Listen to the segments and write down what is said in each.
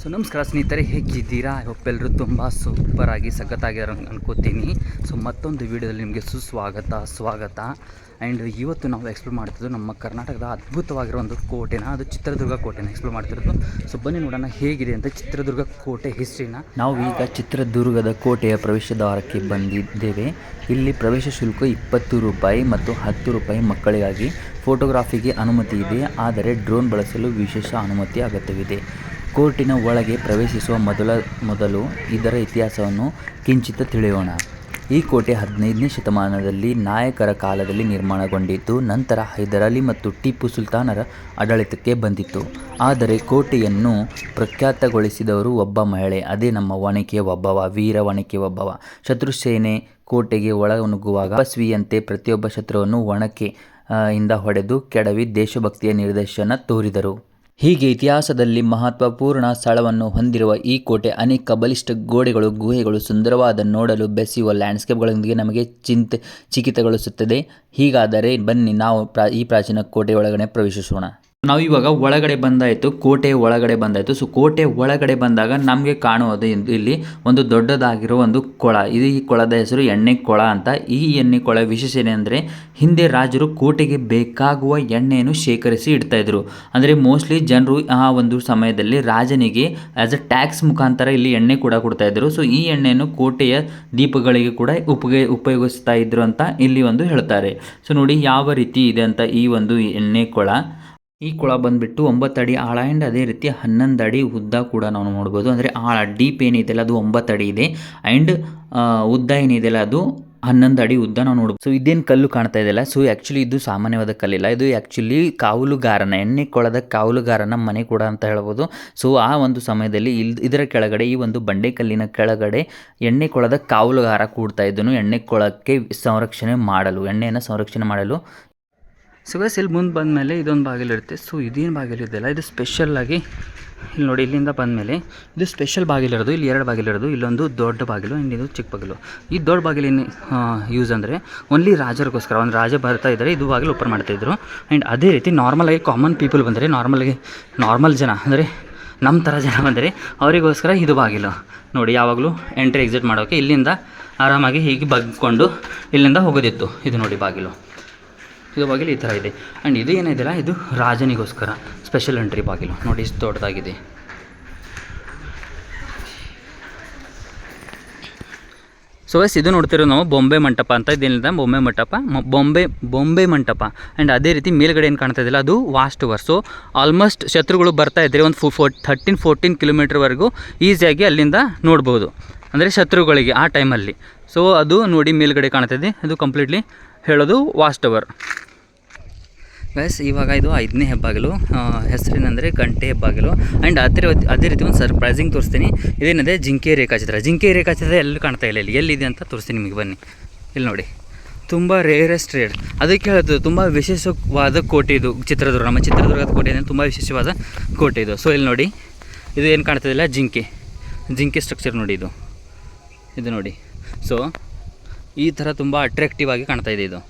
So ನಮಸ್ಕಾರ ಸ್ನೇಹಿತರೆ, ಹೇಗಿದ್ದೀರಾ? ಎಲ್ಲರೂ ತುಂಬ ಸೂಪರ್ ಆಗಿ ಸಖತ್ತಾಗಿರೋ ಅನ್ಕೋತೀನಿ. ಸೊ ಮತ್ತೊಂದು ವಿಡಿಯೋದಲ್ಲಿ ನಿಮಗೆ ಸುಸ್ವಾಗತ, ಸ್ವಾಗತ. ಆ್ಯಂಡ್ ಇವತ್ತು ನಾವು ಎಕ್ಸ್ಪ್ಲೋರ್ ಮಾಡ್ತಿದ್ದು ನಮ್ಮ ಕರ್ನಾಟಕದ ಅದ್ಭುತವಾಗಿರೋ ಒಂದು ಕೋಟೆನ, ಅದು ಚಿತ್ರದುರ್ಗ ಕೋಟೆನ ಎಕ್ಸ್ಪ್ಲೋರ್ ಮಾಡ್ತಿರೋದು. ಸೊ ಬನ್ನಿ ನೋಡೋಣ ಹೇಗಿದೆ ಅಂತ ಚಿತ್ರದುರ್ಗ ಕೋಟೆ ಹಿಸ್ಟ್ರಿನ ನಾವು ಈಗ ಚಿತ್ರದುರ್ಗದ ಕೋಟೆಯ ಪ್ರವೇಶ ದ್ವಾರಕ್ಕೆ ಬಂದಿದ್ದೇವೆ. ಇಲ್ಲಿ ಪ್ರವೇಶ ಶುಲ್ಕ ಇಪ್ಪತ್ತು ರೂಪಾಯಿ ಮತ್ತು ಹತ್ತು ರೂಪಾಯಿ ಮಕ್ಕಳಿಗಾಗಿ ಫೋಟೋಗ್ರಾಫಿಗೆ ಅನುಮತಿ ಇದೆ. ಆದರೆ ಡ್ರೋನ್ ಬಳಸಲು ವಿಶೇಷ ಅನುಮತಿ ಅಗತ್ಯವಿದೆ. ಕೋರ್ಟಿನ ಒಳಗೆ ಪ್ರವೇಶಿಸುವ ಮೊದಲ, ಮೊದಲು ಇದರ ಇತಿಹಾಸವನ್ನು ಕಿಂಚಿತ ತಿಳಿಯೋಣ. ಈ ಕೋಟೆ ಹದಿನೈದನೇ ಶತಮಾನದಲ್ಲಿ ನಾಯಕರ ಕಾಲದಲ್ಲಿ ನಿರ್ಮಾಣಗೊಂಡಿದ್ದು, ನಂತರ ಹೈದರಾಲಿ ಮತ್ತು ಟಿಪ್ಪು ಸುಲ್ತಾನರ ಆಡಳಿತಕ್ಕೆ ಬಂದಿತ್ತು. ಆದರೆ ಕೋಟೆಯನ್ನು ಪ್ರಖ್ಯಾತಗೊಳಿಸಿದವರು ಒಬ್ಬ ಮಹಿಳೆ, ಅದೇ ನಮ್ಮ ಒಣಕೆಯ ಒಬ್ಬವ ವೀರ ಒಣಕೆಯ ಒಬ್ಬವ ಶತ್ರುಸೇನೆ ಕೋಟೆಗೆ ಒಳನುಗ್ಗುವಾಗ ತಪಸ್ವಿಯಂತೆ ಪ್ರತಿಯೊಬ್ಬ ಶತ್ರುವನ್ನು ಒಣಕೆ ಇಂದ ಹೊಡೆದು ಕೆಡವಿ ದೇಶಭಕ್ತಿಯ ನಿರ್ದೇಶನ ತೋರಿದರು. ಹೀಗೆ ಇತಿಹಾಸದಲ್ಲಿ ಮಹತ್ವಪೂರ್ಣ ಸ್ಥಳವನ್ನು ಹೊಂದಿರುವ ಈ ಕೋಟೆ ಅನೇಕ ಬಲಿಷ್ಠ ಗೋಡೆಗಳು, ಗುಹೆಗಳು ಸುಂದರವಾದ ನೋಡಲು ಬೆಸೆಯುವ ಲ್ಯಾಂಡ್ಸ್ಕೇಪ್ಗಳೊಂದಿಗೆ ನಮಗೆ ಚಿಂತೆ ಚಿಕಿತಗೊಳಿಸುತ್ತದೆ ಹೀಗಾದರೆ ಬನ್ನಿ ನಾವು ಪ್ರಾ ಈ ಪ್ರಾಚೀನ ಕೋಟೆಯೊಳಗಡೆ ಪ್ರವೇಶಿಸೋಣ. ನಾವು ಇವಾಗ ಒಳಗಡೆ ಬಂದಾಯಿತು ಕೋಟೆ ಒಳಗಡೆ ಬಂದಾಯಿತು. ಸೊ ಕೋಟೆ ಒಳಗಡೆ ಬಂದಾಗ ನಮಗೆ ಕಾಣುವುದು ಇಲ್ಲಿ ಒಂದು ದೊಡ್ಡದಾಗಿರೋ ಒಂದು ಕೊಳ. ಇದು ಈ ಕೊಳದ ಹೆಸರು ಎಣ್ಣೆ ಕೊಳ ಅಂತ. ಈ ಎಣ್ಣೆ ಕೊಳ ವಿಶೇಷ ಏನೆಂದರೆ ಹಿಂದೆ ರಾಜರು ಕೋಟೆಗೆ ಬೇಕಾಗುವ ಎಣ್ಣೆಯನ್ನು ಶೇಖರಿಸಿ ಇಡ್ತಾ ಇದ್ರು ಅಂದರೆ ಮೋಸ್ಟ್ಲಿ ಜನರು ಆ ಒಂದು ಸಮಯದಲ್ಲಿ ರಾಜನಿಗೆ ಆ್ಯಸ್ ಅ ಟ್ಯಾಕ್ಸ್ ಮುಖಾಂತರ ಇಲ್ಲಿ ಎಣ್ಣೆ ಕೂಡ ಕೊಡ್ತಾ ಇದ್ರು ಸೊ ಈ ಎಣ್ಣೆಯನ್ನು ಕೋಟೆಯ ದೀಪಗಳಿಗೆ ಕೂಡ ಉಪಯೋಗ ಉಪಯೋಗಿಸ್ತಾ ಇದ್ರು ಅಂತ ಇಲ್ಲಿ ಒಂದು ಹೇಳ್ತಾರೆ. ಸೊ ನೋಡಿ ಯಾವ ರೀತಿ ಇದೆ ಅಂತ ಈ ಒಂದು ಎಣ್ಣೆ ಕೊಳ. ಈ ಕೊಳ ಬಂದ್ಬಿಟ್ಟು ಒಂಬತ್ತು ಅಡಿ ಆಳ ಆ್ಯಂಡ್ ಅದೇ ರೀತಿ ಹನ್ನೊಂದು ಅಡಿ ಉದ್ದ ಕೂಡ ನಾವು ನೋಡ್ಬೋದು. ಅಂದರೆ ಆಳ ಡೀಪ್ ಏನಿದೆಯಲ್ಲ ಅದು ಒಂಬತ್ತು ಅಡಿ ಇದೆ ಆ್ಯಂಡ್ ಉದ್ದ ಏನಿದೆಯಲ್ಲ ಅದು ಹನ್ನೊಂದು ಅಡಿ ಉದ್ದ ನಾವು ನೋಡ್ಬೋದು. ಸೊ ಇದೇನು ಕಲ್ಲು ಕಾಣ್ತಾ ಇದೆಯಲ್ಲ? ಸೊ ಆ್ಯಕ್ಚುಲಿ ಇದು ಸಾಮಾನ್ಯವಾದ ಕಲ್ಲಿಲ್ಲ. ಇದು ಆ್ಯಕ್ಚುಲಿ ಕಾವಲುಗಾರನ, ಎಣ್ಣೆ ಕೊಳದ ಕಾವಲುಗಾರನ ಮನೆ ಕೂಡ ಅಂತ ಹೇಳ್ಬೋದು. ಸೊ ಆ ಒಂದು ಸಮಯದಲ್ಲಿ ಇಲ್, ಇದರ ಕೆಳಗಡೆ ಈ ಒಂದು ಬಂಡೆ ಕಲ್ಲಿನ ಕೆಳಗಡೆ ಎಣ್ಣೆ ಕೊಳದ ಕಾವಲುಗಾರ ಕೂಡ್ತಾ ಇದ್ದನು. ಎಣ್ಣೆ ಕೊಳಕ್ಕೆ ಸಂರಕ್ಷಣೆ ಮಾಡಲು, ಎಣ್ಣೆಯನ್ನು ಸಂರಕ್ಷಣೆ ಮಾಡಲು ಸೊ ಗೈಸ್ ಇಲ್ಲಿ ಮುಂದೆ ಬಂದಮೇಲೆ ಇದೊಂದು ಬಾಗಿಲಿರುತ್ತೆ ಸೊ ಇದೇನು ಬಾಗಿಲಿದೆಯಲ್ಲ ಇದು ಸ್ಪೆಷಲ್ಲಾಗಿ ಇಲ್ಲಿ ನೋಡಿ, ಇಲ್ಲಿಂದ ಬಂದಮೇಲೆ ಇದು ಸ್ಪೆಷಲ್ ಬಾಗಿಲಿರೋದು ಇಲ್ಲಿ ಎರಡು ಬಾಗಿಲಿರೋದು ಇಲ್ಲೊಂದು ದೊಡ್ಡ ಬಾಗಿಲು ಆ್ಯಂಡ್ ಇದು ಚಿಕ್ಕ ಬಾಗಿಲು. ಈ ದೊಡ್ಡ ಬಾಗಿಲಿನ ಯೂಸ್ ಅಂದರೆ ಓನ್ಲಿ ರಾಜರಿಗೋಸ್ಕರ, ಒಂದು ರಾಜ ಬರ್ತಾ ಇದ್ದರೆ, ಇದು ಬಾಗಿಲು ಓಪನ್ ಮಾಡ್ತಾಯಿದ್ರು ಆ್ಯಂಡ್ ಅದೇ ರೀತಿ ನಾರ್ಮಲಾಗಿ ಕಾಮನ್ ಪೀಪಲ್ ಬಂದರೆ ನಾರ್ಮಲಾಗಿ ನಾರ್ಮಲ್ ಜನ ಅಂದರೆ ನಮ್ಮ ಥರ ಜನ ಬಂದರೆ, ಅವರಿಗೋಸ್ಕರ ಇದು ಬಾಗಿಲು. ನೋಡಿ, ಯಾವಾಗಲೂ ಎಂಟ್ರಿ ಎಕ್ಸಿಟ್ ಮಾಡೋಕ್ಕೆ ಇಲ್ಲಿಂದ ಆರಾಮಾಗಿ ಹೀಗೆ ಬಗ್ಕೊಂಡು ಇಲ್ಲಿಂದ ಹೋಗೋದಿತ್ತು. ಇದು ನೋಡಿ ಬಾಗಿಲು. ಇದು ಬಾಗಿಲು ಈ ಥರ ಇದೆ. ಆ್ಯಂಡ್ ಇದು ಏನಿದೆಯಲ್ಲ, ಇದು ರಾಜನಿಗೋಸ್ಕರ ಸ್ಪೆಷಲ್ ಎಂಟ್ರಿ ಬಾಗಿಲು. ನೋಡಿ, ಇಷ್ಟು ದೊಡ್ಡದಾಗಿದೆ. ಸೊ ಎಸ್ ಇದು ನೋಡ್ತಿರೋ ನಾವು ಬೊಂಬೆ ಮಂಟಪ ಅಂತ. ಇದೇನಿಲ್ಲ ಬೊಂಬೆ ಮಂಟಪ. ಬೊಂಬೆ ಬೊಂಬೆ ಮಂಟಪ. ಆ್ಯಂಡ್ ಅದೇ ರೀತಿ ಮೇಲ್ಗಡೆ ಏನು ಕಾಣ್ತಾ ಇದೆಯಲ್ಲ, ಅದು ವಾಸ್ಟ್ ಓವರ್ ಸೊ ಆಲ್ಮೋಸ್ಟ್ ಶತ್ರುಗಳು ಬರ್ತಾ ಇದ್ದರೆ ಒಂದು ಫೋ ಥರ್ಟೀನ್ ಫೋರ್ಟೀನ್ ಕಿಲೋಮೀಟ್ರ್ವರೆಗೂ ಈಸಿಯಾಗಿ ಅಲ್ಲಿಂದ ನೋಡ್ಬೋದು. ಅಂದರೆ ಶತ್ರುಗಳಿಗೆ ಆ ಟೈಮಲ್ಲಿ ಸೊ ಅದು ನೋಡಿ ಮೇಲ್ಗಡೆ ಇದೆ. ಅದು ಕಂಪ್ಲೀಟ್ಲಿ ಹೇಳೋದು ವಾಸ್ಟ್ ಓವರ್ ಗೈಸ್ ಇವಾಗ ಇದು ಐದನೇ ಹೆಬ್ಬಾಗಿಲು. ಹೆಸರೇನೆಂದರೆ ಗಂಟೆ ಹೆಬ್ಬಾಗಿಲು. ಆ್ಯಂಡ್ ಅದೇ ಅದೇ ರೀತಿ ಒಂದು ಸರ್ಪ್ರೈಸಿಂಗ್ ತೋರಿಸ್ತೀನಿ. ಇದೇನಿದೆ ಜಿಂಕೆ ರೇಖಾಚಿತ್ರ. ಜಿಂಕೆ ರೇಖಾಚಿತ್ರ ಎಲ್ಲೂ ಕಾಣ್ತಾ ಇಲ್ಲ ಇಲ್ಲಿ? ಎಲ್ಲಿದೆ ಅಂತ ತೋರಿಸ್ತೀನಿ ನಿಮಗೆ, ಬನ್ನಿ. ಇಲ್ಲಿ ನೋಡಿ. ತುಂಬ ರೇರೆಸ್ಟ್ ರೇಡ್ ಅದಕ್ಕೆ ಹೇಳೋದು, ತುಂಬ ವಿಶೇಷವಾದ ಕೋಟೆ ಇದು. ಚಿತ್ರದುರ್ಗ. ನಮ್ಮ ಚಿತ್ರದುರ್ಗದ ಕೋಟೆ ಅಂದರೆ ತುಂಬ ವಿಶೇಷವಾದ ಕೋಟೆ ಇದು. ಸೊ ಇಲ್ಲಿ ನೋಡಿ. ಇದು ಏನು ಕಾಣ್ತದಿಲ್ಲ ಜಿಂಕೆ. ಜಿಂಕೆ ಸ್ಟ್ರಕ್ಚರ್ ನೋಡಿ ಇದು. ಇದು ನೋಡಿ. ಸೊ ಈ ಥರ ತುಂಬ ಅಟ್ರ್ಯಾಕ್ಟಿವ್ ಆಗಿ ಕಾಣ್ತಾ ಇದೆ ಇದು.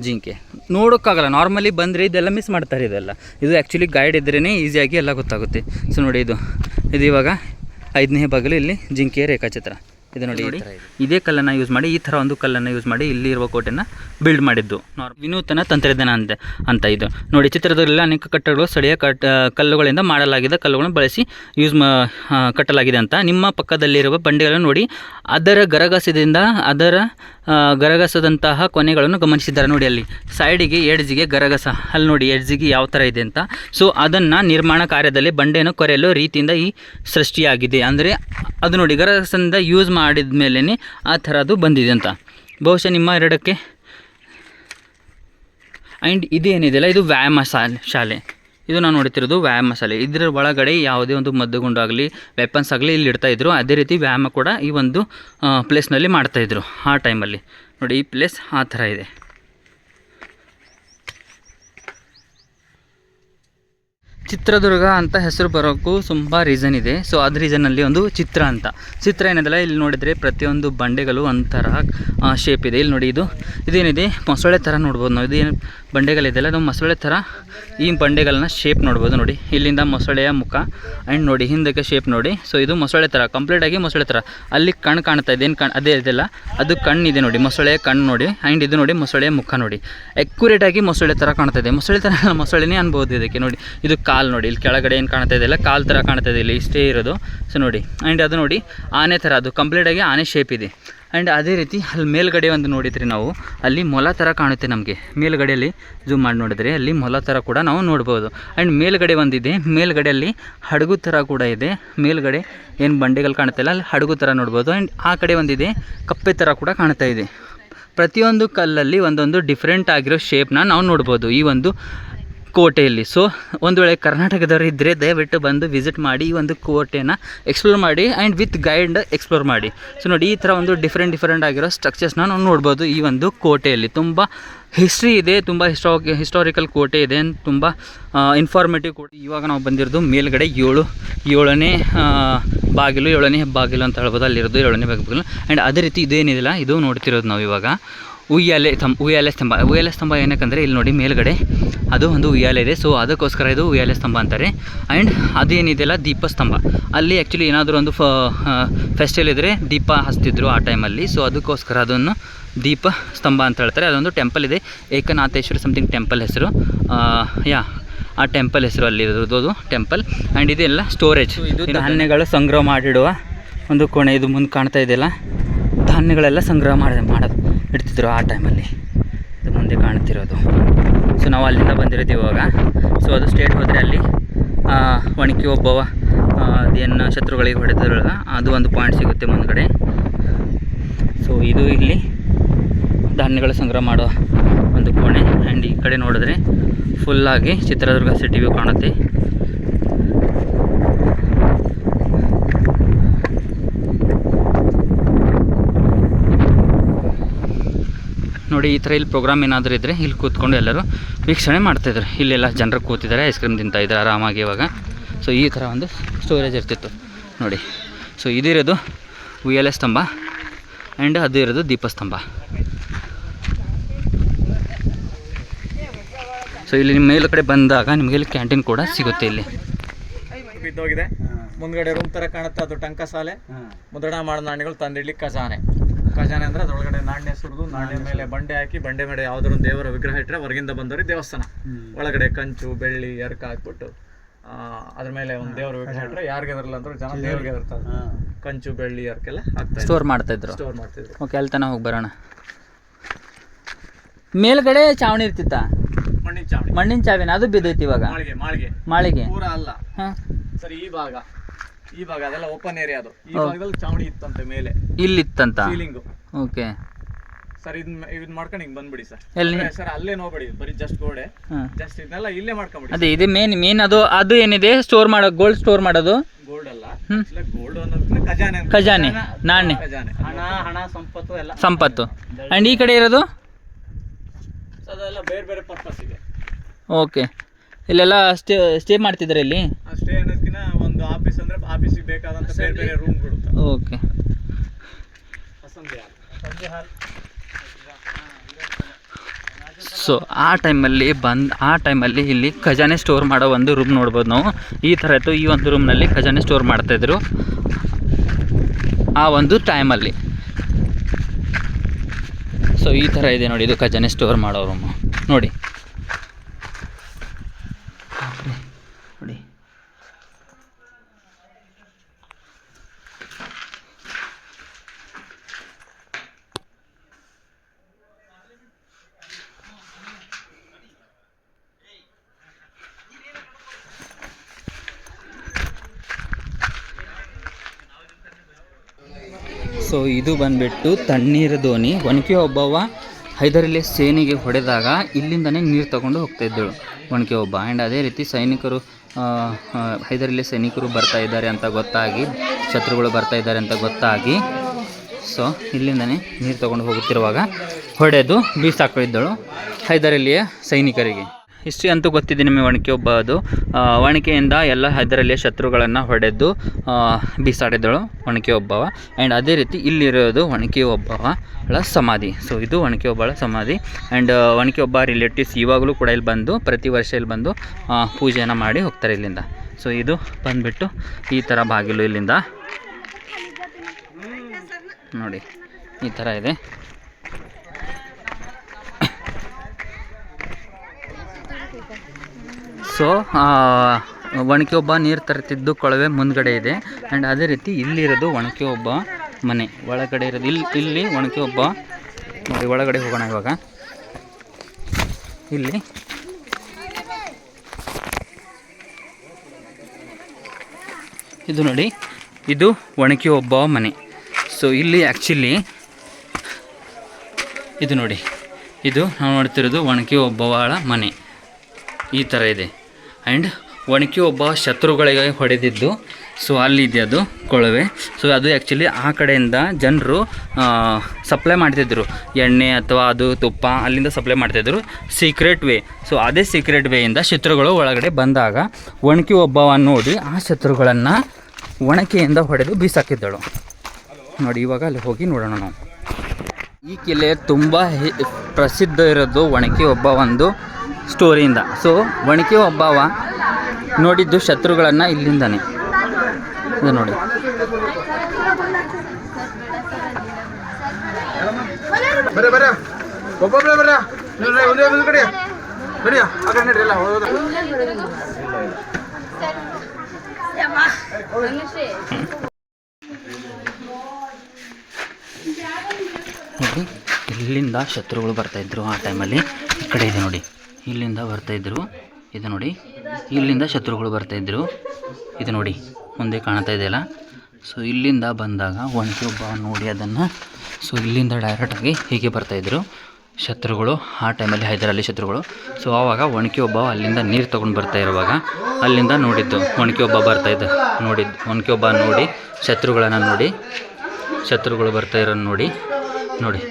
ಜಿಂಕೆ. ನೋಡೋಕ್ಕಾಗಲ್ಲ. ನಾರ್ಮಲಿ ಬಂದರೆ ಇದೆಲ್ಲ ಮಿಸ್ ಮಾಡ್ತಾರೆ ಇದೆಲ್ಲ. ಇದು ಆ್ಯಕ್ಚುಲಿ ಗೈಡ್ ಇದ್ರೇ ಈಸಿಯಾಗಿ ಎಲ್ಲ ಗೊತ್ತಾಗುತ್ತೆ. ಸೊ ನೋಡಿ ಇದು. ಇದು ಇವಾಗ ಐದನೇ ಬಗಲು ಇಲ್ಲಿ ಜಿಂಕೆಯ ರೇಖಾಚಿತ್ರ. ಇದು ನೋಡಿ ನೋಡಿ. ಇದೆ. ಕಲ್ಲನ್ನು ಯೂಸ್ ಮಾಡಿ ಈ ಥರ ಒಂದು ಕಲ್ಲನ್ನು ಯೂಸ್ ಮಾಡಿ ಇಲ್ಲಿ ಇರುವ ಕೋಟೆನ ಬಿಲ್ಡ್ ಮಾಡಿದ್ದು. ವಿನೂತನ ತಂತ್ರಜ್ಞಾನ ಅಂತ ಅಂತ ಇದು. ನೋಡಿ ಚಿತ್ರದಲ್ಲಿ ಅನೇಕ ಕಟ್ಟಡಗಳು ಸ್ಥಳೀಯ ಕಟ್ಟ ಕಲ್ಲುಗಳಿಂದ ಮಾಡಲಾಗಿದೆ ಕಲ್ಲುಗಳನ್ನು ಬಳಸಿ ಯೂಸ್ ಮಾ ಕಟ್ಟಲಾಗಿದೆ ಅಂತ. ನಿಮ್ಮ ಪಕ್ಕದಲ್ಲಿರುವ ಬಂಡೆಗಳನ್ನು ನೋಡಿ ಅದರ ಗರಗಸದಿಂದ ಅದರ ಗರಗಸದಂತಹ ಕೊನೆಗಳನ್ನು ಗಮನಿಸಿದ್ದಾರೆ ನೋಡಿ ಅಲ್ಲಿ. ಸೈಡಿಗೆ ಎಡ್ಜಿಗೆ ಗರಗಸ. ಅಲ್ಲಿ ನೋಡಿ ಎಡ್ಜಿಗೆ ಯಾವ ಥರ ಇದೆ ಅಂತ. ಸೊ ಅದನ್ನು ನಿರ್ಮಾಣ ಕಾರ್ಯದಲ್ಲಿ ಬಂಡೆಯನ್ನು ಕೊರೆಯಲು ರೀತಿಯಿಂದ ಈ ಸೃಷ್ಟಿಯಾಗಿದೆ. ಅಂದರೆ ಅದು ನೋಡಿ ಗರಗಸದಿಂದ ಯೂಸ್ ಮಾಡಿದ ಮೇಲೇ ಆ ಥರದ್ದು ಬಂದಿದೆ ಅಂತ. ಬಹುಶಃ ನಿಮ್ಮ ಎರಡಕ್ಕೆ ಆ್ಯಂಡ್ ಇದೇನಿದೆಯಲ್ಲ ಇದು ವ್ಯಾಯಾಮ ಶಾಲೆ ಶಾಲೆ. ಇದು ನಾನು ನೋಡ್ತಿರೋದು ವ್ಯಾಯಾಮ ಶಾಲೆ. ಇದರ ಒಳಗಡೆ ಯಾವುದೇ ಒಂದು ಮದ್ದುಗುಂಡಾಗಲಿ ವೆಪನ್ಸ್ ಆಗಲಿ ಇಲ್ಲಿ ಇಡ್ತಾಯಿದ್ರು ಅದೇ ರೀತಿ ವ್ಯಾಯಾಮ ಕೂಡ ಈ ಒಂದು ಪ್ಲೇಸ್ನಲ್ಲಿ ಮಾಡ್ತಾಯಿದ್ರು ಆ ಟೈಮಲ್ಲಿ ನೋಡಿ, ಈ ಪ್ಲೇಸ್ ಆ ಥರ ಇದೆ. ಚಿತ್ರದುರ್ಗ ಅಂತ ಹೆಸರು ಬರೋಕ್ಕೂ ತುಂಬ ರೀಸನ್ ಇದೆ. ಸೊ ಅದು ರೀಸನಲ್ಲಿ ಒಂದು ಚಿತ್ರ ಅಂತ. ಚಿತ್ರ ಏನದಲ್ಲ, ಇಲ್ಲಿ ನೋಡಿದರೆ ಪ್ರತಿಯೊಂದು ಬಂಡೆಗಳು ಒಂಥರ ಶೇಪ್ ಇದೆ. ಇಲ್ಲಿ ನೋಡಿ ಇದು, ಇದೇನಿದೆ? ಮೊಸಳೆ ಥರ ನೋಡ್ಬೋದು ನಾವು. ಇದೇನು ಬಂಡೆಗಳಿದೆಯಲ್ಲ, ಅದು ಮೊಸಳೆ ಥರ ಈ ಬಂಡೆಗಳನ್ನ ಶೇಪ್ ನೋಡ್ಬೋದು ನೋಡಿ. ಇಲ್ಲಿಂದ ಮೊಸಳೆಯ ಮುಖ ಆ್ಯಂಡ್ ನೋಡಿ, ಹಿಂದಕ್ಕೆ ಶೇಪ್ ನೋಡಿ. ಸೊ ಇದು ಮೊಸಳೆ ಥರ ಕಂಪ್ಲೀಟಾಗಿ ಮೊಸಳೆ ಥರ. ಅಲ್ಲಿ ಕಣ್ಣು ಕಾಣ್ತಾ ಇದೆ, ಏನು ಕಣ್ ಅದೇ ಇದೆಲ್ಲ ಅದು ಕಣ್ಣಿದೆ ನೋಡಿ, ಮೊಸಳೆಯ ಕಣ್ಣು ನೋಡಿ. ಆ್ಯಂಡ್ ಇದು ನೋಡಿ ಮೊಸಳೆಯ ಮುಖ ನೋಡಿ. ಆಗಿ ಮೊಸಳೆ ಥರ ಕಾಣ್ತಾ ಇದೆ. ಮೊಸಳೆ ಥರ ಮೊಸಳೆನೇ ಅನ್ಬೋದು ಇದಕ್ಕೆ ನೋಡಿ. ಇದು ಕಾಲು ನೋಡಿ, ಇಲ್ಲಿ ಕೆಳಗಡೆ ಏನು ಕಾಣ್ತಾ ಇದೆಯಲ್ಲ ಕಾಲು ಥರ ಕಾಣ್ತಾ ಇದೆ, ಇಲ್ಲಿ ಇಷ್ಟೇ ಇರೋದು. ಸೊ ನೋಡಿ. ಆ್ಯಂಡ್ ಅದು ನೋಡಿ, ಆನೆ ಥರ, ಅದು ಕಂಪ್ಲೀಟಾಗಿ ಆನೆ ಶೇಪ್ ಇದೆ. ಆ್ಯಂಡ್ ಅದೇ ರೀತಿ ಅಲ್ಲಿ ಮೇಲ್ಗಡೆ ಒಂದು ನೋಡಿದ್ರಿ ನಾವು, ಅಲ್ಲಿ ಮೊಲ ಥರ ಕಾಣುತ್ತೆ ನಮಗೆ. ಮೇಲ್ಗಡೆಯಲ್ಲಿ ಜೂಮ್ ಮಾಡಿ ನೋಡಿದ್ರೆ ಅಲ್ಲಿ ಮೊಲ ಥರ ಕೂಡ ನಾವು ನೋಡ್ಬೋದು. ಆ್ಯಂಡ್ ಮೇಲ್ಗಡೆ ಒಂದಿದೆ ಮೇಲ್ಗಡೆಯಲ್ಲಿ ಹಡಗು ಥರ ಕೂಡ ಇದೆ. ಮೇಲ್ಗಡೆ ಏನು ಬಂಡೆಗಳು ಕಾಣುತ್ತಲ್ಲ ಅಲ್ಲಿ ಹಡಗು ಥರ ನೋಡ್ಬೋದು. ಆ್ಯಂಡ್ ಆ ಕಡೆ ಒಂದಿದೆ, ಕಪ್ಪೆ ಥರ ಕೂಡ ಕಾಣ್ತಾ ಇದೆ. ಪ್ರತಿಯೊಂದು ಕಲ್ಲಲ್ಲಿ ಒಂದೊಂದು ಡಿಫ್ರೆಂಟ್ ಆಗಿರೋ ಶೇಪ್ನ ನಾವು ನೋಡ್ಬೋದು. ಈ ಒಂದು ಕೋಟೆಯಲ್ಲಿ. ಸೊ ಒಂದು ವೇಳೆ ಕರ್ನಾಟಕದವರು ಇದ್ದರೆ ದಯವಿಟ್ಟು ಬಂದು ವಿಸಿಟ್ ಮಾಡಿ ಈ ಒಂದು ಕೋಟೆನ ಎಕ್ಸ್ಪ್ಲೋರ್ ಮಾಡಿ ಆ್ಯಂಡ್ ವಿತ್ ಗೈಡ್ ಎಕ್ಸ್ಪ್ಲೋರ್ ಮಾಡಿ. ಸೊ ನೋಡಿ ಈ ಥರ ಒಂದು ಡಿಫ್ರೆಂಟ್ ಡಿಫ್ರೆಂಟ್ ಆಗಿರೋ ಸ್ಟ್ರಕ್ಚರ್ಸ್ನ ನಾವು ನೋಡ್ಬೋದು ಈ ಒಂದು ಕೋಟೆಯಲ್ಲಿ. ತುಂಬ ಹಿಸ್ಟ್ರಿ ಇದೆ, ತುಂಬ ಹಿಸ್ಟೋ ಹಿಸ್ಟಾರಿಕಲ್ ಕೋಟೆ ಇದೆ, ತುಂಬ ಇನ್ಫಾರ್ಮೇಟಿವ್ ಕೋಟೆ. ಇವಾಗ ನಾವು ಬಂದಿರೋದು ಮೇಲ್ಗಡೆ ಏಳು, ಏಳನೇ ಬಾಗಿಲು ಏಳನೇ ಬಾಗಿಲು ಅಂತ ಹೇಳ್ಬೋದು. ಅಲ್ಲಿರೋದು ಏಳನೇ ಬಾಗಿಲು. ಆ್ಯಂಡ್ ಅದೇ ರೀತಿ ಇದೇನಿದಿಲ್ಲ, ಇದು ನೋಡ್ತಿರೋದು ನಾವು ಇವಾಗ ಉಯ್ಯಾಲೆ ತಂ ಉಯ್ಯಾಲೆ ಸ್ತಂಭ ಉಯ್ಯಾಲೆ ಸ್ತಂಭ ಏನಕ್ಕಂದರೆ ಇಲ್ಲಿ ನೋಡಿ ಮೇಲ್ಗಡೆ ಅದು ಒಂದು ಉಯ್ಯಾಲೆ ಇದೆ. ಸೊ ಅದಕ್ಕೋಸ್ಕರ ಇದು ಉಯ್ಯಾಲೆ ಸ್ತಂಭ ಅಂತಾರೆ. ಆ್ಯಂಡ್ ಅದೇನಿದೆಯಲ್ಲ ದೀಪಸ್ತಂಭ ಅಲ್ಲಿ ಆ್ಯಕ್ಚುಲಿ ಏನಾದರೂ ಒಂದು ಫ ಫೆಸ್ಟಿವಲ್ ಇದ್ದರೆ ದೀಪ ಹಚ್ತಿದ್ರು ಆ ಟೈಮಲ್ಲಿ ಸೊ ಅದಕ್ಕೋಸ್ಕರ ಅದನ್ನು ದೀಪ ಸ್ತಂಭ ಅಂತ ಹೇಳ್ತಾರೆ. ಅದೊಂದು ಟೆಂಪಲ್ ಇದೆ. ಏಕನಾಥೇಶ್ವರ ಸಮಥಿಂಗ್ ಟೆಂಪಲ್ ಹೆಸರು. ಯಾ ಆ ಟೆಂಪಲ್ ಹೆಸರು ಅಲ್ಲಿರೋದು ಅದು ಟೆಂಪಲ್ ಆ್ಯಂಡ್ ಇದೆಲ್ಲ ಸ್ಟೋರೇಜ್ ಇದು ಧಾನ್ಯಗಳು ಸಂಗ್ರಹ ಮಾಡಿಡುವ ಒಂದು ಕೋಣೆ. ಇದು ಮುಂದೆ ಕಾಣ್ತಾ ಇದೆಯಲ್ಲ ಧಾನ್ಯಗಳೆಲ್ಲ ಸಂಗ್ರಹ ಮಾಡಿದೆ ಮಾಡೋದು ಇಡ್ತಿದ್ರು ಆ ಟೈಮಲ್ಲಿ. ಇದು ಮುಂದೆ ಕಾಣ್ತಿರೋದು ಸೊ ನಾವು ಅಲ್ಲಿಂದ ಬಂದಿರೋದು ಇವಾಗ. ಸೊ ಅದು ಸ್ಟೇಟ್ ಹೋದರೆ ಅಲ್ಲಿ ಒಣಕಿ ಒಬ್ಬವ ಅದೇನು ಶತ್ರುಗಳಿಗೆ ಹೊಡೆದಿರಲ್ಲ, ಅದು ಒಂದು ಪಾಯಿಂಟ್ ಸಿಗುತ್ತೆ ಮುಂದ್ಗಡೆ. ಸೊ ಇದು ಇಲ್ಲಿ ಧಾನ್ಯಗಳ ಸಂಗ್ರಹ ಮಾಡೋ ಒಂದು ಕೋಣೆ. ಆ್ಯಂಡ್ ಈ ಕಡೆ ನೋಡಿದ್ರೆ ಫುಲ್ಲಾಗಿ ಚಿತ್ರದುರ್ಗ ಸಿಟಿ ವ್ಯೂ ಕಾಣುತ್ತೆ. ನೋಡಿ ಈ ಥರ ಇಲ್ಲಿ ಪ್ರೋಗ್ರಾಮ್ ಏನಾದರೂ ಇದ್ದರೆ ಇಲ್ಲಿ ಕೂತ್ಕೊಂಡು ಎಲ್ಲರೂ ವೀಕ್ಷಣೆ ಮಾಡ್ತಾಯಿದ್ರು ಇಲ್ಲೆಲ್ಲ ಜನರು ಕೂತಿದ್ದಾರೆ ಐಸ್ ಕ್ರೀಮ್ ತಿಂತ ಇದ್ದಾರೆ ಆರಾಮಾಗಿ ಇವಾಗ. ಸೊ ಈ ಥರ ಒಂದು ಸ್ಟೋರೇಜ್ ಇರ್ತಿತ್ತು. ನೋಡಿ ಸೊ ಇದಿರೋದು ಉಯ್ಯಾಲೆ ಸ್ತಂಭ ಆ್ಯಂಡ್ ಅದು ಇರೋದು ದೀಪಸ್ತಂಭ ಸೊ ಇಲ್ಲಿ ನಿಮ್ಮ ಮೇಲುಗಡೆ ಬಂದಾಗ ನಿಮಗೆ ಇಲ್ಲಿ ಕ್ಯಾಂಟೀನ್ ಕೂಡ ಸಿಗುತ್ತೆ ಇಲ್ಲಿ. ಬಿದ್ದೋಗಿದೆ. ಮುಂದ್ಗಡೆ ರೂಮ್ ತರ ಕಾಣುತ್ತೆ ಅದು ಟಂಕ ಸಾಲೆ. ಮುದ್ರಣ ಮಾಡೋ ನಾಣ್ಯಗಳು ತಂದಿಡ್ಲಿಕ್ಕೆ ಖಜಾನೆ. ಖಜಾನೆ ಅಂದ್ರೆ ಅದ್ರೊಳಗಡೆ ನಾಣ್ಯ ಸುರಿದು ನಾಣ್ಯ ಮೇಲೆ ಬಂಡೆ ಹಾಕಿ ಬಂಡೆ ಮೇಲೆ ಯಾವ್ದಾದ್ರು ಒಂದು ದೇವರ ವಿಗ್ರಹ ಇಟ್ಟರೆ ಹೊರಗಿಂದ ಬಂದವ್ರಿಗೆ ದೇವಸ್ಥಾನ. ಒಳಗಡೆ ಕಂಚು ಬೆಳ್ಳಿ ಎರ್ಕ ಹಾಕ್ಬಿಟ್ಟು ಆ, ಅದ್ರ ಮೇಲೆ ಒಂದು ದೇವರ ವಿಗ್ರಹ ಇಟ್ಟರೆ ಯಾರಿಗೆ ಅದರಲ್ಲ ಅಂದ್ರೆ ಜನ ದೇವ್ರಿಗೆ ಇರ್ತಾರೆ ಕಂಚು ಬೆಳ್ಳಿ ಎರ್ಕೆಲ್ಲ ಹಾಕ್ತಾರೆ ಸ್ಟೋರ್ ಮಾಡ್ತಾಯಿದ್ರು ಸ್ಟೋರ್ ಮಾಡ್ತಿದ್ರು. ಓಕೆ ಅಲ್ಲಿ ತನಕ ಹೋಗಿ ಬರೋಣ. ಮೇಲ್ಗಡೆ ಚಾವಣಿ ಇರ್ತಿತ್ತ? ಮಣ್ಣಿನ ಚಾವಣಿ. ಮಣ್ಣಿನ ಚಾವಿನ ಅದು ಬಿದ್ದೈತಿ ಇವಾಗ. ಮಾಳಿಗೆ ಮಾಳಿಗೆ. ಮಾಳಿಗೆ. ಪೂರ ಅಲ್ಲ. ಹಾಂ. ಸರಿ ಈ ಭಾಗ. ಈ ಭಾಗ ಅದೆಲ್ಲ ಓಪನ್ ಏರಿಯಾ ಅದು. ಈ ಭಾಗದಲ್ಲಿ ಚಾವಣಿ ಇತ್ತಂತೆ ಮೇಲೆ. ಇಲ್ಲಿತ್ತಂತ? Ceiling okay. ಸರ್ ಇದ್ ಇದ್ ಮಾಡ್ಕೊಂಡು ಹಿಂಗ್ ಬಂದ್ಬಿಡಿ ಸರ್ ಎಲ್ಲಿ? ಸರ್ ಅಲ್ಲೇ ನೋಡ್ಬೇಡಿ ಬರೀ ಜಸ್ಟ್ ಗೋಡೆ. ಜಸ್ಟ್ ಇದನ್ನೆಲ್ಲ ಇಲ್ಲೇ ಮಾಡ್ಕೊಂಬಿಡಿ ಅದೇ ಇದು ಮೇನ್ ಮೇನ್ ಅದು ಅದು ಏನಿದೆ? ಸ್ಟೋರ್ ಮಾಡೋ ಗೋಲ್ಡ್ ಸ್ಟೋರ್ ಮಾಡೋದು? ಗೋಲ್ಡ್ ಅಲ್ಲ. ಗೋಲ್ಡ್ ಅನ್ನೋದಕ್ಕಿಂತ ಖಜಾನೆ ಖಜಾನೆ ನಾಣ್ಯ. ಖಜಾನೆ. ಹಣ ಹಣ ಸಂಪತ್ತು ಎಲ್ಲ. ಸಂಪತ್ತು. ಅಂಡ್ ಈ ಕಡೆ ಇರೋದು? ಅದೆಲ್ಲ ಬೇರೆ ಬೇರೆ ಪರ್ಪಸ್ ಇದೆ. ಓಕೆ. ಇಲ್ಲೆಲ್ಲ ಸ್ಟೇ ಸ್ಟೇ ಮಾಡ್ತಿದ್ದಾರೆ ಇಲ್ಲಿ ಅಷ್ಟೇ ಅನ್ನೋದಕ್ಕಿಂತ ಒಂದು ಆಫೀಸ್ ಅಂದ್ರೆ ಆಫೀಸಿಗೆ ಬೇಕಾದಂತ ಬೇರೆ ಬೇರೆ ರೂಮ್ಗಳು ಓಕೆ ಹಾಲ್. ಹಾಲ್. ಸೊ ಆ ಟೈಮಲ್ಲಿ ಬಂದು ಆ ಟೈಮಲ್ಲಿ ಇಲ್ಲಿ ಖಜಾನೆ ಸ್ಟೋರ್ ಮಾಡೋ ಒಂದು ರೂಮ್ ನೋಡ್ಬೋದು ನಾವು. ಈ ಥರ ಇತ್ತು ಈ ಒಂದು ರೂಮ್ನಲ್ಲಿ ಖಜಾನೆ ಸ್ಟೋರ್ ಮಾಡ್ತಾಯಿದ್ರು ಆ ಒಂದು ಟೈಮಲ್ಲಿ ಸೊ ಈ ಥರ ಇದೆ ನೋಡಿ ಇದು ಖಜಾನೆ ಸ್ಟೋರ್ ಮಾಡೋ ರೂಮು ನೋಡಿ. ಸೊ ಇದು ಬಂದ್ಬಿಟ್ಟು ತಣ್ಣೀರ ದೋಣಿ. ಒನಕೆ ಒಬ್ಬವ ಹೈದರಲ್ಲಿ ಸೇನೆಗೆ ಹೊಡೆದಾಗ ಇಲ್ಲಿಂದನೇ ನೀರು ತಗೊಂಡು ಹೋಗ್ತಾ ಇದ್ದಳು ಒನಕೆ ಒಬ್ಬ. ಆ್ಯಂಡ್ ಅದೇ ರೀತಿ ಸೈನಿಕರು ಹೈದರಲ್ಲಿ ಸೈನಿಕರು ಬರ್ತಾ ಇದ್ದಾರೆ ಅಂತ ಗೊತ್ತಾಗಿ, ಶತ್ರುಗಳು ಬರ್ತಾ ಇದ್ದಾರೆ ಅಂತ ಗೊತ್ತಾಗಿ, ಸೊ ಇಲ್ಲಿಂದನೇ ನೀರು ತಗೊಂಡು ಹೋಗುತ್ತಿರುವಾಗ ಹೊಡೆದು ಬೀಸಾಕಿದ್ದಳು ಹೈದರಲ್ಲಿಯ ಸೈನಿಕರಿಗೆ. ಹಿಸ್ಟ್ರಿ ಅಂತೂ ಗೊತ್ತಿದೆ ನಿಮಗೆ ಒಣಕೆ ಒಬ್ಬ ಅದು. ಒಣಕೆಯಿಂದ ಎಲ್ಲ ಅದರಲ್ಲಿ ಶತ್ರುಗಳನ್ನು ಹೊಡೆದು ಬಿಸಾಡಿದಳು ಬೀಸಾಡಿದಳು ಒಣಕೆ ಒಬ್ಬವ. ಆ್ಯಂಡ್ ಅದೇ ರೀತಿ ಇಲ್ಲಿರೋದು ಒಣಕೆ ಒಬ್ಬವಳ ಸಮಾಧಿ. ಸೊ ಇದು ಒಣಕೆ ಒಬ್ಬಳ ಸಮಾಧಿ. ಆ್ಯಂಡ್ ಒಣಕೆ ಒಬ್ಬ ರಿಲೇಟಿವ್ಸ್ ಇವಾಗಲೂ ಕೂಡ ಇಲ್ಲಿ ಬಂದು ಪ್ರತಿ ವರ್ಷ ಇಲ್ಲಿ ಬಂದು ಪೂಜೆಯನ್ನು ಮಾಡಿ ಹೋಗ್ತಾರೆ ಇಲ್ಲಿಂದ. ಸೊ ಇದು ಬಂದುಬಿಟ್ಟು ಈ ಥರ ಬಾಗಿಲು ಇಲ್ಲಿಂದ. ನೋಡಿ ಈ ಥರ ಇದೆ. ಸೊ ಒಣಕೆ ಒಬ್ಬ ನೀರು ತರುತ್ತಿದ್ದು ಕೊಳವೆ ಮುಂದ್ಗಡೆ ಇದೆ. ಆ್ಯಂಡ್ ಅದೇ ರೀತಿ ಇಲ್ಲಿರೋದು ಒಣಕೆ ಒಬ್ಬ ಮನೆ. ಒಳಗಡೆ ಇರೋದು ಇಲ್ಲಿ ಇಲ್ಲಿ ಒಣಕೆ ಒಬ್ಬ ನೋಡಿ, ಒಳಗಡೆ ಹೋಗೋಣ ಇವಾಗ. ಇಲ್ಲಿ. ಇದು ನೋಡಿ, ಇದು ಒಣಕೆ ಒಬ್ಬ ಮನೆ. ಸೊ ಇಲ್ಲಿ ಆ್ಯಕ್ಚುಲಿ ಇದು ನೋಡಿ, ಇದು ನಾವು ನೋಡ್ತಿರೋದು ಒಣಕೆ ಒಬ್ಬವಳ ಮನೆ. ಈ ಥರ ಇದೆ. ಆ್ಯಂಡ್ ಒಣಕಿ ಒಬ್ಬ ಶತ್ರುಗಳಿಗೆ ಹೊಡೆದಿದ್ದು ಸೊ ಅಲ್ಲಿದೆ ಅದು ಕೊಳವೆ. ಸೊ ಅದು ಆ್ಯಕ್ಚುಲಿ ಆ ಕಡೆಯಿಂದ ಜನರು ಸಪ್ಲೈ ಮಾಡ್ತಿದ್ರು. ಎಣ್ಣೆ ಅಥವಾ ಅದು ತುಪ್ಪ ಅಲ್ಲಿಂದ ಸಪ್ಲೈ ಮಾಡ್ತಿದ್ರು. ಸೀಕ್ರೆಟ್ ವೇ ಸೊ ಅದೇ ಸೀಕ್ರೆಟ್ ವೇಯಿಂದ ಶತ್ರುಗಳು ಒಳಗಡೆ ಬಂದಾಗ ಒಣಕಿ ಒಬ್ಬವ ನೋಡಿ ಆ ಶತ್ರುಗಳನ್ನು ಒಣಕೆಯಿಂದ ಹೊಡೆದು ಬೀಸಾಕಿದ್ದಳು. ನೋಡಿ, ಇವಾಗ ಅಲ್ಲಿ ಹೋಗಿ ನೋಡೋಣ ನಾವು. ಈ ಕಿಲೆ ತುಂಬ ಪ್ರಸಿದ್ಧ ಇರೋದು ಒಣಕಿ ಒಬ್ಬ ಒಂದು ಸ್ಟೋರಿಯಿಂದ. ಸೊ ಒಣಕೆ ಒಬ್ಬವ ನೋಡಿದ್ದು ಶತ್ರುಗಳನ್ನು ಇಲ್ಲಿಂದನೇ. ಇದು ನೋಡಿ. ನೋಡಿ ಇಲ್ಲಿಂದ ಶತ್ರುಗಳು ಬರ್ತಾ ಬರ್ತಾಯಿದ್ರು ಆ ಟೈಮಲ್ಲಿ ಈ ಕಡೆ ಇದೆ ನೋಡಿ. ಇಲ್ಲಿಂದ ಬರ್ತಾಯಿದ್ರು ಇದು ನೋಡಿ, ಇಲ್ಲಿಂದ ಶತ್ರುಗಳು ಬರ್ತಾಯಿದ್ರು ಇದು ನೋಡಿ, ಮುಂದೆ ಕಾಣ್ತಾ ಇದೆಯಲ್ಲ ಸೊ ಇಲ್ಲಿಂದ ಬಂದಾಗ ಒಣಕೆ ಒಬ್ಬ ನೋಡಿ ಅದನ್ನು. ಸೊ ಇಲ್ಲಿಂದ ಡೈರೆಕ್ಟಾಗಿ ಹೀಗೆ ಬರ್ತಾಯಿದ್ರು ಶತ್ರುಗಳು, ಆ ಟೈಮಲ್ಲಿ ಹೈದರಲ್ಲಿ ಶತ್ರುಗಳು. ಸೊ ಆವಾಗ ಒಣಕೆ ಒಬ್ಬ ಅಲ್ಲಿಂದ ನೀರು ತೊಗೊಂಡು ಬರ್ತಾ ಇರುವಾಗ ಅಲ್ಲಿಂದ ನೋಡಿದ್ದು. ಒಣಕೆ ಒಬ್ಬ ಬರ್ತಾಯಿದ್ದ ನೋಡಿದ್ದು ಒಣಕೆ ಒಬ್ಬ ನೋಡಿ ಶತ್ರುಗಳನ್ನು ನೋಡಿ, ಶತ್ರುಗಳು ಬರ್ತಾ ಇರೋದು ನೋಡಿ ನೋಡಿ.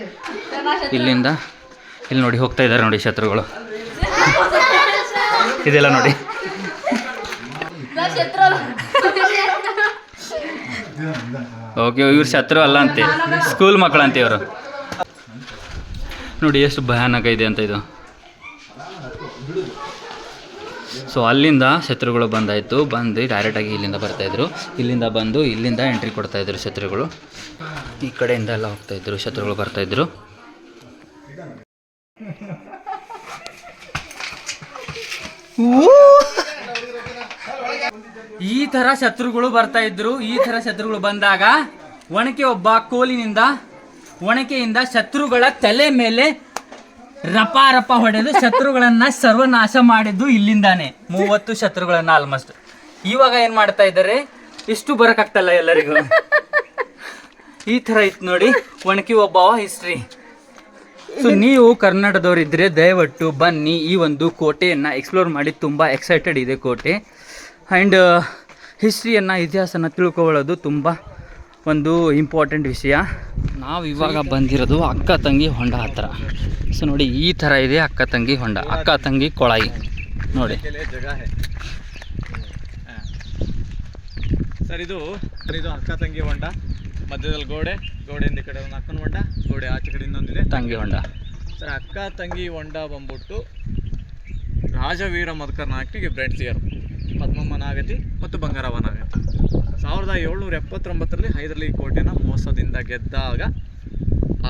ಇಲ್ಲಿಂದ, ಇಲ್ಲಿ ನೋಡಿ ಹೋಗ್ತಾ ಇದ್ದಾರೆ ನೋಡಿ ಶತ್ರುಗಳು. ಇದೆಲ್ಲ ನೋಡಿ. ಓಕೆ, ಇವ್ರು ಶತ್ರು ಅಲ್ಲ ಅಂತೆ. ಸ್ಕೂಲ್ ಮಕ್ಕಳಂತೆ ಇವರು. ನೋಡಿ ಎಷ್ಟು ಭಯಾನಕ ಇದೆ ಅಂತ ಇದು. ಸೊ ಅಲ್ಲಿಂದ ಶತ್ರುಗಳು ಬಂದಾಯಿತು. ಬಂದು ಡೈರೆಕ್ಟಾಗಿ ಇಲ್ಲಿಂದ ಬರ್ತಾಯಿದ್ರು ಇಲ್ಲಿಂದ ಬಂದು ಇಲ್ಲಿಂದ ಎಂಟ್ರಿ ಕೊಡ್ತಾಯಿದ್ರು ಶತ್ರುಗಳು. ಈ ಕಡೆಯಿಂದ ಎಲ್ಲ ಹೋಗ್ತಾಯಿದ್ರು ಶತ್ರುಗಳು ಬರ್ತಾಯಿದ್ರು ಈ ತರ ಶತ್ರುಗಳು ಬರ್ತಾ ಇದ್ರು, ಈ ತರ ಶತ್ರುಗಳು ಬಂದಾಗ ಒಣಕೆ ಒಬ್ಬ ಕೋಲಿನಿಂದ, ಒಣಕೆಯಿಂದ ಶತ್ರುಗಳ ತಲೆ ಮೇಲೆ ರಪ ರಪ ಹೊಡೆದು ಶತ್ರುಗಳನ್ನ ಸರ್ವನಾಶ ಮಾಡಿದ್ದು ಇಲ್ಲಿಂದಾನೆ. ಮೂವತ್ತು ಶತ್ರುಗಳನ್ನ ಆಲ್ಮೋಸ್ಟ್ ಇವಾಗ ಏನ್ ಮಾಡ್ತಾ ಇದ್ದಾರೆ? ಇಷ್ಟು ಬರಕಾಗ್ತಲ್ಲ ಎಲ್ಲರಿಗೂ. ಈ ತರ ಇತ್ತು ನೋಡಿ, ಒಣಕಿ ಒಬ್ಬವ ಹಿಸ್ಟ್ರಿ ಸೊ ನೀವು ಕರ್ನಾಟಕದವ್ರು ಇದ್ರೆ ದಯವಿಟ್ಟು ಬನ್ನಿ. ಈ ಒಂದು ಕೋಟೆಯನ್ನು ಎಕ್ಸ್ಪ್ಲೋರ್ ಮಾಡಿ ತುಂಬ ಎಕ್ಸೈಟೆಡ್ ಇದೆ ಕೋಟೆ. ಆ್ಯಂಡ್ ಹಿಸ್ಟ್ರಿಯನ್ನು uh, ಇತಿಹಾಸನ ತಿಳ್ಕೊಳ್ಳೋದು ತುಂಬ ಒಂದು ಇಂಪಾರ್ಟೆಂಟ್ ವಿಷಯ. ನಾವು ಇವಾಗ ಬಂದಿರೋದು ಅಕ್ಕ ತಂಗಿ ಹೊಂಡ ಹತ್ರ. ಸೊ ನೋಡಿ, ಈ ಥರ ಇದೆ ಅಕ್ಕ ತಂಗಿ ಹೊಂಡ. ಅಕ್ಕ ತಂಗಿ ಕೊಳಾಯಿ. ನೋಡಿ. ಸರ್, ಇದು ಇದು ಅಕ್ಕ ತಂಗಿ ಹೊಂಡ. ಮಧ್ಯದಲ್ಲಿ ಗೋಡೆ ಗೋಡೆಯಿಂದ ಈ ಕಡೆ ಒಂದು ಅಕ್ಕನ ಹೊಂಡ ಗೋಡೆ ಆಚೆ ಕಡೆ ಇನ್ನೊಂದಿದೆ ತಂಗಿ ಹೊಂಡ. ಸರ್ ಅಕ್ಕ ತಂಗಿ ಹೊಂಡ ಬಂದ್ಬಿಟ್ಟು ರಾಜವೀರ ಮಧುಕರ್ ನಾಯಕಿಗೆ ಬ್ರೆಂಡ್ಸಿಯರು ಪದ್ಮಮ್ಮ ನಾಗತಿ ಮತ್ತು ಬಂಗಾರವ್ವ ನಾಗತಿ ಸಾವಿರದ ಏಳ್ನೂರ ಎಪ್ಪತ್ತೊಂಬತ್ತರಲ್ಲಿ ಹೈದರಲಿ ಕೋಟೆನ ಮೋಸದಿಂದ ಗೆದ್ದಾಗ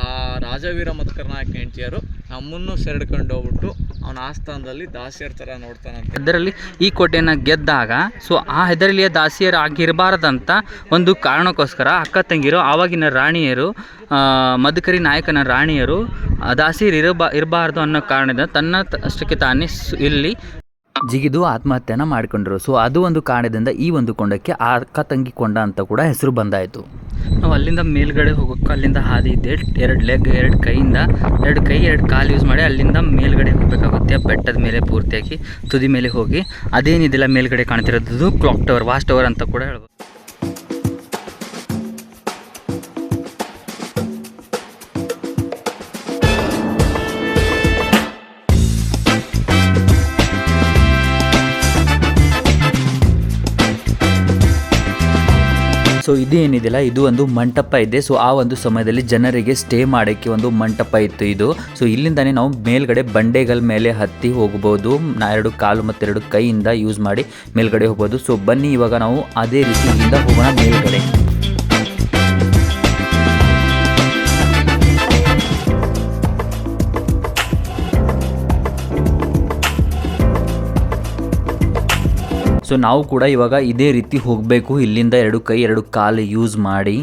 ಆ ರಾಜವೀರ ಮಧುಕರ್ ನಾಯಕ ಹೆಂಡತಿಯರು ನಮ್ಮನ್ನು ಸೆರೆಡ್ಕೊಂಡು ಹೋಗ್ಬಿಟ್ಟು ಅವನ ಆಸ್ಥಾನದಲ್ಲಿ ದಾಸಿಯರ ಥರ ನೋಡ್ತಾನಂತೆ. ಇದರಲ್ಲಿ ಈ ಕೋಟೆಯನ್ನು ಗೆದ್ದಾಗ, ಸೊ ಆ ಹೆದರಲಿಯ ದಾಸಿಯರು ಆಗಿರಬಾರ್ದಂತ ಒಂದು ಕಾರಣಕ್ಕೋಸ್ಕರ ಅಕ್ಕ ತಂಗಿರು ಆವಾಗಿನ ರಾಣಿಯರು ಮಧುಕರಿ ನಾಯಕನ ರಾಣಿಯರು ದಾಸಿಯರು ಇರಬಾ, ಇರಬಾರ್ದು ಅನ್ನೋ ಕಾರಣದಿಂದ ತನ್ನ ಅಷ್ಟಕ್ಕೆ ತಾನೇ ಇಲ್ಲಿ ಜಿಗಿದು ಆತ್ಮಹತ್ಯೆನ ಮಾಡಿಕೊಂಡರು. ಸೊ ಅದು ಒಂದು ಕಾರಣದಿಂದ ಈ ಒಂದು ಕೊಂಡಕ್ಕೆ ಆ ಅಕ್ಕ ತಂಗಿ ಕೊಂಡ ಅಂತ ಕೂಡ ಹೆಸರು ಬಂದಾಯಿತು. ನಾವು ಅಲ್ಲಿಂದ ಮೇಲ್ಗಡೆ ಹೋಗೋಕ್ಕೆ ಅಲ್ಲಿಂದ ಹಾದಿ ಇದೆ. ಎರಡು ಲೆಗ್ ಎರಡು ಕೈಯಿಂದ ಎರಡು ಕೈ, ಎರಡು ಕಾಲು ಯೂಸ್ ಮಾಡಿ ಅಲ್ಲಿಂದ ಮೇಲ್ಗಡೆ ಹೋಗಬೇಕಾಗುತ್ತೆ. ಬೆಟ್ಟದ ಮೇಲೆ ಪೂರ್ತಿಯಾಗಿ ತುದಿ ಮೇಲೆ ಹೋಗಿ. ಅದೇನಿದೆಲ್ಲ ಮೇಲ್ಗಡೆ ಕಾಣ್ತಿರೋದು? ಕ್ಲಾಕ್ ಟವರ್ ವಾಚ್ ಟವರ್ ಅಂತ ಕೂಡ ಹೇಳ್ಬೋದು. ಸೊ ಇದು ಏನಿದೆಯಲ್ಲ ಇದು ಒಂದು ಮಂಟಪ ಇದೆ. ಸೊ ಆ ಒಂದು ಸಮಯದಲ್ಲಿ ಜನರಿಗೆ ಸ್ಟೇ ಮಾಡೋಕ್ಕೆ ಒಂದು ಮಂಟಪ ಇತ್ತು ಇದು. ಸೊ ಇಲ್ಲಿಂದಾನೆ ನಾವು ಮೇಲ್ಗಡೆ ಬಂಡೆಗಳ ಮೇಲೆ ಹತ್ತಿ ಹೋಗ್ಬೋದು. ಎರಡು ಕಾಲು ಮತ್ತು ಎರಡು ಕೈಯಿಂದ ಯೂಸ್ ಮಾಡಿ ಮೇಲ್ಗಡೆ ಹೋಗ್ಬೋದು. ಸೊ ಬನ್ನಿ, ಇವಾಗ ನಾವು ಅದೇ ರೀತಿಯಿಂದ ಹೋಗೋಣ ಮೇಲ್ಗಡೆ. ಸೊ ನಾವು ಕೂಡ ಇವಾಗ ಇದೇ ರೀತಿ ಹೋಗಬೇಕು. ಇಲ್ಲಿಂದ ಎರಡು ಕೈ ಎರಡು ಕಾಲು ಯೂಸ್ ಮಾಡಿ.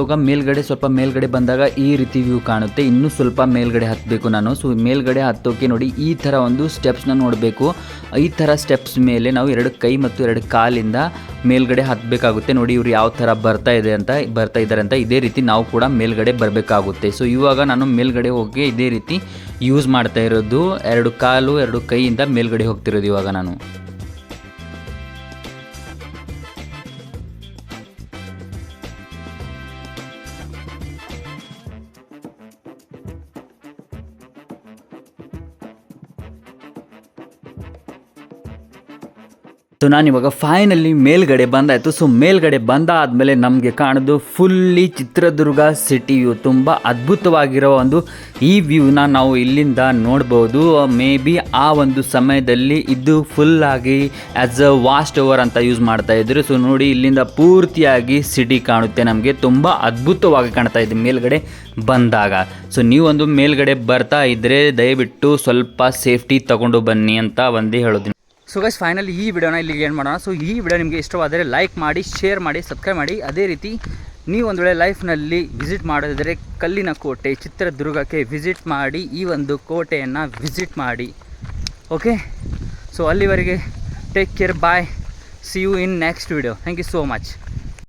ಇವಾಗ ಮೇಲ್ಗಡೆ ಸ್ವಲ್ಪ ಮೇಲ್ಗಡೆ ಬಂದಾಗ ಈ ರೀತಿ ವ್ಯೂ ಕಾಣುತ್ತೆ. ಇನ್ನೂ ಸ್ವಲ್ಪ ಮೇಲ್ಗಡೆ ಹತ್ತಬೇಕು ನಾನು. ಸೊ ಮೇಲ್ಗಡೆ ಹತ್ತೋಕೆ ನೋಡಿ ಈ ಥರ ಒಂದು ಸ್ಟೆಪ್ಸ್ನ ನೋಡಬೇಕು. ಈ ಥರ ಸ್ಟೆಪ್ಸ್ ಮೇಲೆ ನಾವು ಎರಡು ಕೈ ಮತ್ತು ಎರಡು ಕಾಲಿಂದ ಮೇಲ್ಗಡೆ ಹತ್ತಬೇಕಾಗುತ್ತೆ ನೋಡಿ ಇವ್ರು ಯಾವ ಥರ ಬರ್ತಾ ಇದೆ ಅಂತ, ಬರ್ತಾ ಇದ್ದಾರೆ ಅಂತ ಇದೇ ರೀತಿ ನಾವು ಕೂಡ ಮೇಲ್ಗಡೆ ಬರಬೇಕಾಗುತ್ತೆ. ಸೊ ಇವಾಗ ನಾನು ಮೇಲ್ಗಡೆ ಹೋಗಿ ಇದೇ ರೀತಿ ಯೂಸ್ ಮಾಡ್ತಾ ಇರೋದು. ಎರಡು ಕಾಲು, ಎರಡು ಕೈಯಿಂದ ಮೇಲ್ಗಡೆ ಹೋಗ್ತಿರೋದು ಇವಾಗ ನಾನು. ಸೊ ನಾನಿವಾಗ ಫೈನಲಿ ಮೇಲ್ಗಡೆ ಬಂದಾಯಿತು. ಸೊ ಮೇಲ್ಗಡೆ ಬಂದಾದಮೇಲೆ ನಮಗೆ ಕಾಣೋದು ಫುಲ್ಲಿ ಚಿತ್ರದುರ್ಗ ಸಿಟಿ ವ್ಯೂ ತುಂಬ ಅದ್ಭುತವಾಗಿರೋ ಒಂದು ಈ ವ್ಯೂನ ನಾವು ಇಲ್ಲಿಂದ ನೋಡ್ಬೋದು. ಮೇ ಬಿ ಆ ಒಂದು ಸಮಯದಲ್ಲಿ ಇದು ಫುಲ್ಲಾಗಿ ಆ್ಯಸ್ ಅ ವಾಸ್ಟ್ ಓವರ್ ಅಂತ ಯೂಸ್ ಮಾಡ್ತಾ ಇದ್ರು. ಸೊ ನೋಡಿ, ಇಲ್ಲಿಂದ ಪೂರ್ತಿಯಾಗಿ ಸಿಟಿ ಕಾಣುತ್ತೆ ನಮಗೆ. ತುಂಬ ಅದ್ಭುತವಾಗಿ ಕಾಣ್ತಾ ಇದೆ ಮೇಲ್ಗಡೆ ಬಂದಾಗ. ಸೊ ನೀವೊಂದು ಮೇಲ್ಗಡೆ ಬರ್ತಾ ಇದ್ದರೆ ದಯವಿಟ್ಟು ಸ್ವಲ್ಪ ಸೇಫ್ಟಿ ತಗೊಂಡು ಬನ್ನಿ ಅಂತ ಒಂದೇ ಹೇಳೋದು. ಸೊ ಗೈಸ್ ಫೈನಲಿ ಈ ವಿಡಿಯೋನ ಇಲ್ಲಿಗೆ ಏನು ಮಾಡೋಣ. ಸೊ ಈ ವಿಡಿಯೋ ನಿಮಗೆ ಇಷ್ಟವಾದರೆ ಲೈಕ್ ಮಾಡಿ ಶೇರ್ ಮಾಡಿ ಸಬ್ಸ್ಕ್ರೈಬ್ ಮಾಡಿ. ಅದೇ ರೀತಿ ನೀವು ಒಂದು ವೇಳೆ ಲೈಫ್ನಲ್ಲಿ ವಿಸಿಟ್ ಮಾಡೋದಿದ್ರೆ ಕಲ್ಲಿನ ಕೋಟೆ, ಚಿತ್ರದುರ್ಗಕ್ಕೆ ವಿಸಿಟ್ ಮಾಡಿ, ಈ ಒಂದು ಕೋಟೆಯನ್ನು ವಿಸಿಟ್ ಮಾಡಿ. ಓಕೆ ಸೊ ಅಲ್ಲಿವರೆಗೆ take care bye see you in next video thank you so much